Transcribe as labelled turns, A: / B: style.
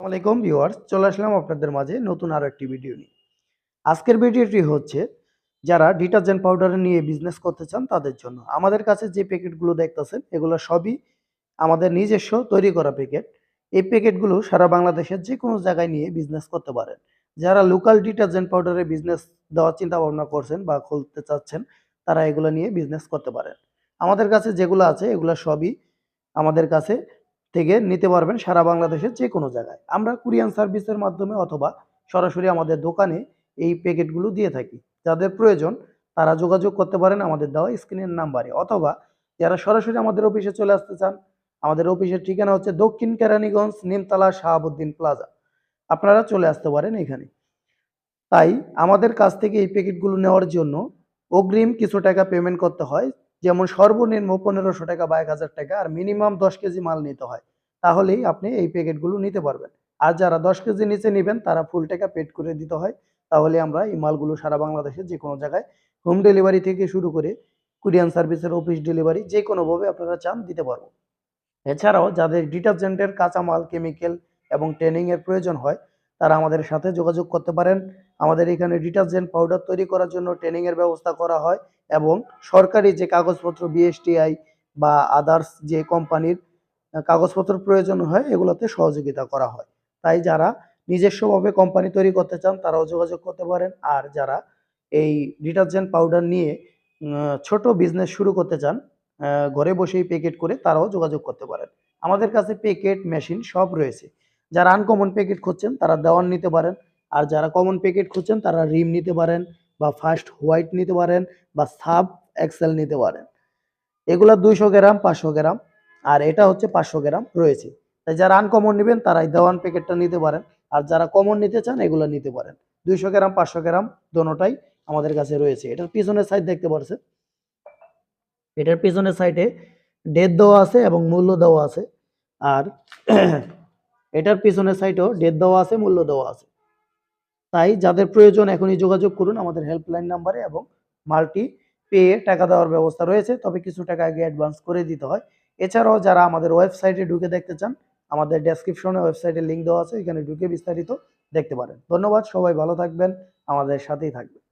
A: আসসালামাইকুম ভিউয়ার্স, চলে আসলাম আপনাদের মাঝে নতুন আরও একটি ভিডিও নিয়ে। আজকের ভিডিওটি হচ্ছে, যারা ডিটারজেন্ট পাউডার নিয়ে বিজনেস করতে চান তাদের জন্য। আমাদের কাছে যে প্যাকেটগুলো দেখতেছেন, এগুলো সবই আমাদের নিজস্ব তৈরি করা প্যাকেট। এই প্যাকেটগুলো সারা বাংলাদেশের যে কোনো জায়গায় নিয়ে বিজনেস করতে পারেন। যারা লোকাল ডিটারজেন্ট পাউডারের বিজনেস দেওয়ার চিন্তা ভাবনা করছেন বা খুলতে চাচ্ছেন, তারা এগুলো নিয়ে বিজনেস করতে পারেন। আমাদের কাছে যেগুলো আছে, এগুলো সবই আমাদের কাছে থেকে নিতে পারবেন সারা বাংলাদেশের যে কোনো জায়গায়। আমরা কুরিয়ান সার্ভিসের মাধ্যমে অথবা সরাসরি আমাদের দোকানে এই প্যাকেটগুলো দিয়ে থাকি। যাদের প্রয়োজন তারা যোগাযোগ করতে পারেন আমাদের দেওয়া স্ক্রিনের নাম্বারে অথবা যারা সরাসরি আমাদের অফিসে চলে আসতে চান, আমাদের অফিসের ঠিকানা হচ্ছে দক্ষিণ কেরানীগঞ্জ, নিমতলা, শাহাবুদ্দিন প্লাজা। আপনারা চলে আসতে পারেন এখানে। তাই আমাদের কাছ থেকে এই প্যাকেটগুলো নেওয়ার জন্য অগ্রিম কিছু টাকা পেমেন্ট করতে হয়। যেমন সর্বনিম্ন পনেরোশো টাকা বা এক হাজার টাকা, আর মিনিমাম দশ কেজি মাল নিতে হয়, তাহলেই আপনি এই প্যাকেটগুলো নিতে পারবেন। আর যারা দশ কেজি নিচে নেবেন, তারা ফুল টাকা পেড করে দিতে হয়, তাহলে আমরা এই মালগুলো সারা বাংলাদেশের যে কোনো জায়গায় হোম ডেলিভারি থেকে শুরু করে কুরিয়ান সার্ভিসের অফিস ডেলিভারি যে কোনোভাবে আপনারা চান দিতে পারব। এছাড়াও যাদের ডিটারজেন্টের কাঁচামাল কেমিক্যাল এবং ট্রেনিংয়ের প্রয়োজন হয় তারা আমাদের সাথে যোগাযোগ করতে পারেন। আমাদের এখানে ডিটারজেন্ট পাউডার তৈরি করার জন্য ট্রেনিং এর ব্যবস্থা করা হয় এবং সরকারি যে কাগজপত্র বিএসটিআই বা আদার্স যে কোম্পানির কাগজপত্র প্রয়োজন হয়, এগুলোতে সহযোগিতা করা হয়। তাই যারা নিজস্বভাবে কোম্পানি তৈরি করতে চান, তারাও যোগাযোগ করতে পারেন। আর যারা এই ডিটারজেন্ট পাউডার নিয়ে ছোট বিজনেস শুরু করতে চান ঘরে বসেই প্যাকেট করে তারাও যোগাযোগ করতে পারেন। আমাদের কাছে প্যাকেট মেশিন সব রয়েছে। যারা আনকমন প্যাকেট খুঁজছেন, তারা দেওয়ান নিতে পারেন। আর যারা কমন প্যাকেট খুঁজছেন, তারা রিম নিতে পারেন বা ফার্স্ট হোয়াইট নিতে পারেন বা সাব এক্সেল নিতে পারেন। এগুলো দুইশো গ্রাম, পাঁচশো গ্রাম, আর এটা হচ্ছে পাঁচশো গ্রাম রয়েছে। তাই যারা আনকমন নেবেন তারা এই দেওয়ান প্যাকেটটা নিতে পারেন। আর যারা কমন নিতে চান, এগুলো নিতে পারেন। দুইশো গ্রাম, পাঁচশো গ্রাম দোনোটাই আমাদের কাছে রয়েছে। এটার পিছনের সাইড দেখতে পারছেন? এটার পিছনের সাইডে ডেট দেওয়া আছে এবং মূল্য দেওয়া আছে। আর এটার পিছনের সাইডেও ডেট দেওয়া আছে, মূল্য দেওয়া আছে। তাই যাদের প্রয়োজন এখনই যোগাযোগ করুন আমাদের হেল্পলাইন নাম্বারে এবং মালটি পেয়ে টাকা দেওয়ার ব্যবস্থা রয়েছে, তবে কিছু টাকা আগে অ্যাডভান্স করে দিতে হয়। এছাড়াও যারা আমাদের ওয়েবসাইটে ঢুকে দেখতে চান, আমাদের ডেসক্রিপশনে ওয়েবসাইটের লিঙ্ক দেওয়া আছে, এখানে ঢুকে বিস্তারিত দেখতে পারেন। ধন্যবাদ, সবাই ভালো থাকবেন, আমাদের সাথেই থাকবেন।